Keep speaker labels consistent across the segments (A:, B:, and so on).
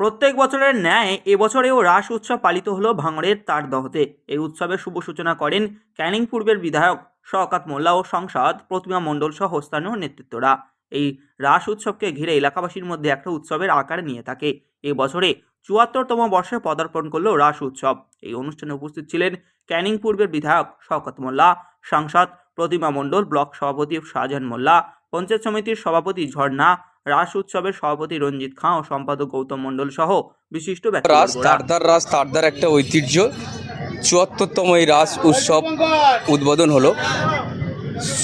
A: প্রত্যেক বছরের ন্যায় এবছরেও রাস উৎসব পালিত হলো ভাঙড়ের তারদহতে এই উৎসবের শুভ সূচনা করেন ক্যানিং পূর্বের বিধায়ক শওকাত মোল্লা ও সংসদ প্রতিমা মণ্ডল সহ স্থানীয় নেতৃত্বরা। এই রাস উৎসবকে ঘিরে এলাকাবাসীর মধ্যে একটা উৎসবের আকার নিয়ে থাকে। এই বছরে চুয়াত্তরতম বর্ষে পদার্পণ করল রাস উৎসব। এই অনুষ্ঠানে উপস্থিত ছিলেন ক্যানিং পূর্বের বিধায়ক শওকত মোল্লা, সাংসদ প্রতিমা মণ্ডল, ব্লক সভাপতি শাহজাহান মোল্লা, পঞ্চায়েত সমিতির সভাপতি ঝর্ণা রাস উৎসবের সভাপতি রঞ্জিত খাঁ ও সম্পাদক গৌতম মণ্ডল সহ বিশিষ্ট
B: রাস, তারদার রাস, তারদার একটা ঐতিহ্য। চুয়াত্তরতম এই রাস উৎসব উদ্বোধন হলো।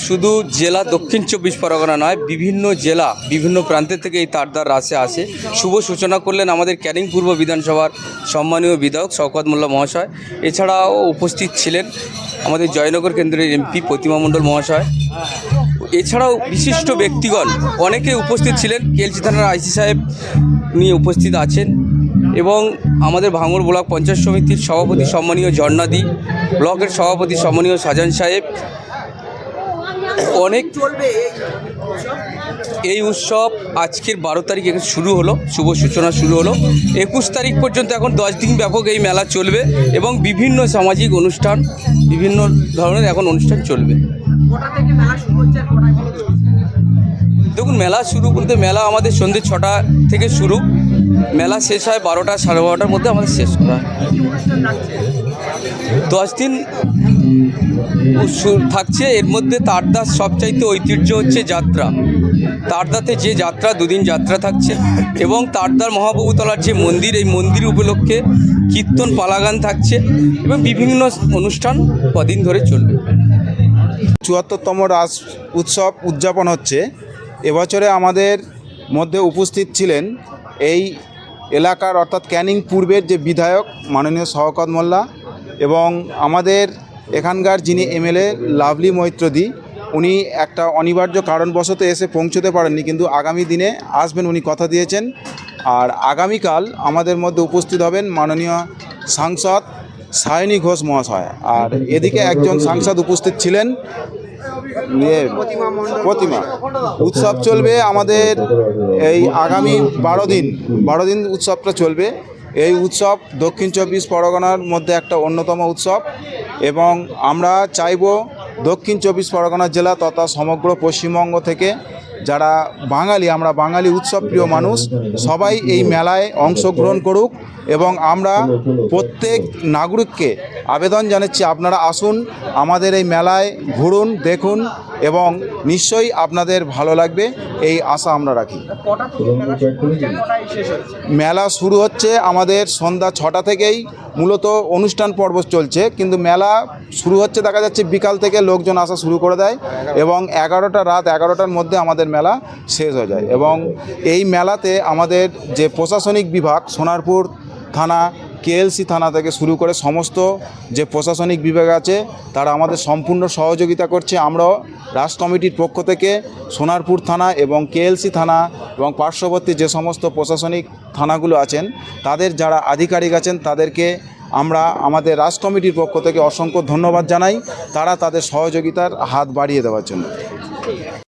B: শুধু জেলা দক্ষিণ চব্বিশ পরগনা নয়, বিভিন্ন জেলা, বিভিন্ন প্রান্তের থেকে এই তারদার রাসে আসে। শুভ সূচনা করলেন আমাদের ক্যানিং পূর্ব বিধানসভার সম্মানীয় বিধায়ক শওকত মোল্লা মহাশয়। এছাড়াও উপস্থিত ছিলেন আমাদের জয়নগর কেন্দ্রের এমপি প্রতিমা মণ্ডল মহাশয়। এছাড়াও বিশিষ্ট ব্যক্তিগণ অনেকে উপস্থিত ছিলেন। কেলচি থানার আইসি সাহেব নিয়ে উপস্থিত আছেন এবং আমাদের ভাঙড় ব্লক পঞ্চায়েত সমিতির সভাপতি সম্মানীয় ঝর্ণাদি, ব্লকের সভাপতি সম্মানীয় সাজান সাহেব অনেক এই উৎসব আজকের বারো তারিখ এখানে শুরু হলো, শুভ সূচনা শুরু হলো। একুশ তারিখ পর্যন্ত এখন দশ দিন ব্যাপক এই মেলা চলবে এবং বিভিন্ন সামাজিক অনুষ্ঠান, বিভিন্ন ধরনের এখন অনুষ্ঠান চলবে। দেখুন, মেলা শুরু বলতে মেলা আমাদের সন্ধ্যে ছটা থেকে শুরু। মেলা শেষ হয় বারোটা, সাড়ে বারোটার মধ্যে আমাদের শেষ করা দশ দিন থাকছে, এর মধ্যে তারদার সবচাইতে ঐতিহ্য হচ্ছে যাত্রা। তারদাতে যে যাত্রা, দুদিন যাত্রা থাকছে এবং তারদার মহাপ্রভুতলার যে মন্দির, এই মন্দির উপলক্ষে কীর্তন পালাগান থাকছে এবং বিভিন্ন অনুষ্ঠান কদিন ধরে চলবে।
C: চুয়াত্তরতম রাস উৎসব উদযাপন হচ্ছে। এবছরে আমাদের মধ্যে উপস্থিত ছিলেন এই এলাকার অর্থাৎ ক্যানিং পূর্বের যে বিধায়ক মাননীয় শওকত মোল্লা এবং আমাদের এখানকার যিনি এমএলএ লাভলি মৈত্রদি, উনি একটা অনিবার্য কারণবশত এসে পৌঁছতে পারেননি, কিন্তু আগামী দিনে আসবেন উনি কথা দিয়েছেন। আর আগামীকাল আমাদের মধ্যে উপস্থিত হবেন মাননীয় সাংসদ সায়নী ঘোষ মহাশয়। আর এদিকে একজন সাংসদ উপস্থিত ছিলেন প্রতিমা। উৎসব চলবে আমাদের এই আগামী বারো দিন বারো দিন উৎসবটা চলবে। এই উৎসব দক্ষিণ চব্বিশ পরগনার মধ্যে একটা অন্যতম উৎসব। এবং আমরা চাইব দক্ষিণ চব্বিশ পরগনা জেলা তথা সমগ্র পশ্চিমবঙ্গ থেকে যারা বাঙালি, আমরা বাঙালি উৎসব প্রিয় মানুষ, সবাই এই মেলায় অংশগ্রহণ করুক এবং আমরা প্রত্যেক নাগরিককে আবেদন জানাচ্ছি, আপনারা আসুন, আমাদের এই মেলায় ঘুরুন, দেখুন এবং নিশ্চয়ই আপনাদের ভালো লাগবে, এই আশা আমরা রাখি। মেলা শুরু হচ্ছে আমাদের সন্ধ্যা ছটা থেকেই, মূলত অনুষ্ঠান পর্ব চলছে, কিন্তু মেলা শুরু হচ্ছে, দেখা যাচ্ছে বিকাল থেকে লোকজন আসা শুরু করে দেয় এবং এগারোটা রাত, এগারোটার মধ্যে আমাদের মেলা শেষ হয়ে যায় এবং এই মেলাতে আমাদের যে প্রশাসনিক বিভাগ সোনারপুর থানা, কেএলসি থানা থেকে শুরু করে সমস্ত যে প্রশাসনিক বিভাগ আছে, তারা আমাদের সম্পূর্ণ সহযোগিতা করছে। আমরাও রাজ কমিটির পক্ষ থেকে সোনারপুর থানা এবং কেএলসি থানা এবং পার্শ্ববর্তী যে সমস্ত প্রশাসনিক থানাগুলো আছেন, তাদের যারা আধিকারিক আছেন, তাদেরকে আমরা আমাদের রাজ কমিটির পক্ষ থেকে অসংখ্য ধন্যবাদ জানাই। তারা তাদের সহযোগিতার হাত বাড়িয়ে দেওয়ার জন্য।